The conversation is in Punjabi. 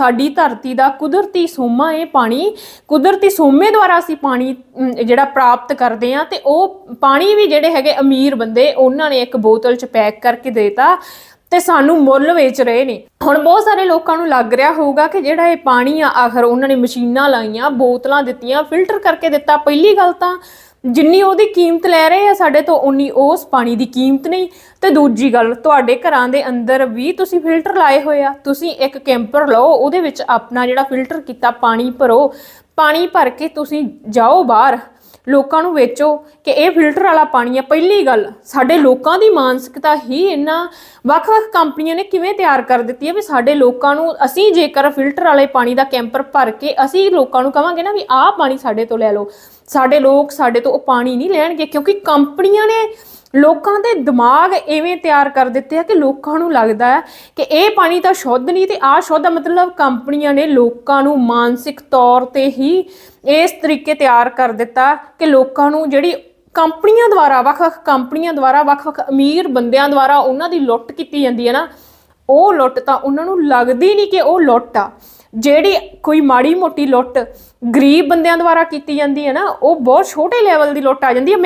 ਸਾਡੀ ਧਰਤੀ ਦਾ ਕੁਦਰਤੀ ਸੋਮਾ ਇਹ ਪਾਣੀ, ਕੁਦਰਤੀ ਸੋਮੇ ਦੁਆਰਾ ਅਸੀਂ ਪਾਣੀ ਜਿਹੜਾ ਪ੍ਰਾਪਤ ਕਰਦੇ ਆ ਤੇ ਉਹ ਪਾਣੀ ਵੀ ਜਿਹੜੇ ਹੈਗੇ ਅਮੀਰ ਬੰਦੇ ਉਹਨਾਂ ਨੇ ਇੱਕ ਬੋਤਲ 'ਚ ਪੈਕ ਕਰਕੇ ਦੇਤਾ ਤੇ ਸਾਨੂੰ ਮੁੱਲ ਵੇਚ ਰਹੇ ਨੇ। ਹੁਣ ਬਹੁਤ ਸਾਰੇ ਲੋਕਾਂ ਨੂੰ ਲੱਗ ਰਿਹਾ ਹੋਊਗਾ ਕਿ ਜਿਹੜਾ ਇਹ ਪਾਣੀ ਆ, ਆਖਰ ਉਹਨਾਂ ਨੇ ਮਸ਼ੀਨਾਂ ਲਾਈਆਂ, ਬੋਤਲਾਂ ਦਿੱਤੀਆਂ, ਫਿਲਟਰ ਕਰਕੇ ਦਿੱਤਾ। ਪਹਿਲੀ ਗੱਲ ਤਾਂ ਜਿੰਨੀ ਉਹਦੀ ਕੀਮਤ ਲੈ ਰਹੇ ਆ, ਸਾਡੇ ਤੋਂ ਉਨੀ ਉਸ ਪਾਣੀ ਦੀ ਕੀਮਤ ਨਹੀਂ। ਤੇ ਦੂਜੀ ਗੱਲ, ਤੁਹਾਡੇ ਘਰਾਂ ਦੇ ਅੰਦਰ ਵੀ ਤੁਸੀਂ ਫਿਲਟਰ ਲਾਏ ਹੋਏ ਆ। ਤੁਸੀਂ ਇੱਕ ਕੈਂਪਰ ਲਓ, ਉਹਦੇ ਵਿੱਚ ਆਪਣਾ ਜਿਹੜਾ ਫਿਲਟਰ ਕੀਤਾ, ਪਾਣੀ ਭਰੋ। ਪਾਣੀ ਭਰ ਕੇ ਤੁਸੀਂ ਜਾਓ ਬਾਹਰ। ਲੋਕਾਂ ਨੂੰ ਵੇਚੋ ਕਿ ਇਹ ਫਿਲਟਰ ਵਾਲਾ ਪਾਣੀ ਆ। ਪਹਿਲੀ ਗੱਲ, ਸਾਡੇ ਲੋਕਾਂ ਦੀ ਮਾਨਸਿਕਤਾ ਹੀ ਇਹਨਾਂ ਵੱਖ-ਵੱਖ ਕੰਪਨੀਆਂ ਨੇ ਕਿਵੇਂ ਤਿਆਰ ਕਰ ਦਿੱਤੀ ਹੈ ਵੀ ਸਾਡੇ ਲੋਕਾਂ ਨੂੰ ਅਸੀਂ ਜੇਕਰ ਫਿਲਟਰ ਵਾਲੇ ਪਾਣੀ ਦਾ ਕੈਂਪਰ ਭਰ ਕੇ ਅਸੀਂ ਲੋਕਾਂ ਨੂੰ ਕਵਾਂਗੇ ਨਾ ਵੀ ਆਹ ਪਾਣੀ ਸਾਡੇ ਤੋਂ ਲੈ ਲਓ। ਸਾਡੇ ਲੋਕ ਸਾਡੇ ਤੋਂ ਉਹ ਪਾਣੀ ਨਹੀਂ ਲੈਣਗੇ ਕਿਉਂਕਿ ਕੰਪਨੀਆਂ ਨੇ ਲੋਕਾਂ ਦੇ ਦਿਮਾਗ ਐਵੇਂ ਤਿਆਰ ਕਰ ਦਿੱਤੇ ਆ ਕਿ ਲੋਕਾਂ ਨੂੰ ਲੱਗਦਾ ਹੈ ਕਿ ਇਹ ਪਾਣੀ ਤਾਂ ਸ਼ੁੱਧ ਨਹੀਂ ਤੇ ਆ ਸ਼ੁੱਧ ਮਤਲਬ ਕੰਪਨੀਆਂ ਨੇ ਲੋਕਾਂ ਨੂੰ ਮਾਨਸਿਕ ਤੌਰ ਤੇ ਹੀ ਇਸ ਤਰੀਕੇ ਤਿਆਰ ਕਰ ਦਿੱਤਾ ਕਿ ਲੋਕਾਂ ਨੂੰ ਜਿਹੜੀ ਕੰਪਨੀਆਂ ਦੁਆਰਾ, ਵੱਖ-ਵੱਖ ਕੰਪਨੀਆਂ ਦੁਆਰਾ, ਵੱਖ-ਵੱਖ ਅਮੀਰ ਬੰਦਿਆਂ ਦੁਆਰਾ ਉਹਨਾਂ ਦੀ ਲੁੱਟ ਕੀਤੀ ਜਾਂਦੀ ਹੈ ਨਾ, ਉਹ ਲੁੱਟ ਤਾਂ ਉਹਨਾਂ ਨੂੰ ਲੱਗਦੀ ਨਹੀਂ ਕਿ ਉਹ ਲੁੱਟ ਆ। ਜਿਹੜੀ ਕੋਈ ਮਾੜੀ ਮੋਟੀ ਲੁੱਟ ਗਰੀਬ ਬੰਦਿਆਂ ਦੁਆਰਾ ਕੀਤੀ ਜਾਂਦੀ ਹੈ ਨਾ, ਉਹ ਬਹੁਤ ਛੋਟੇ ਲੈਵਲ ਦੀ ਲੁੱਟ ਆ ਜਾਂਦੀ ਹੈ।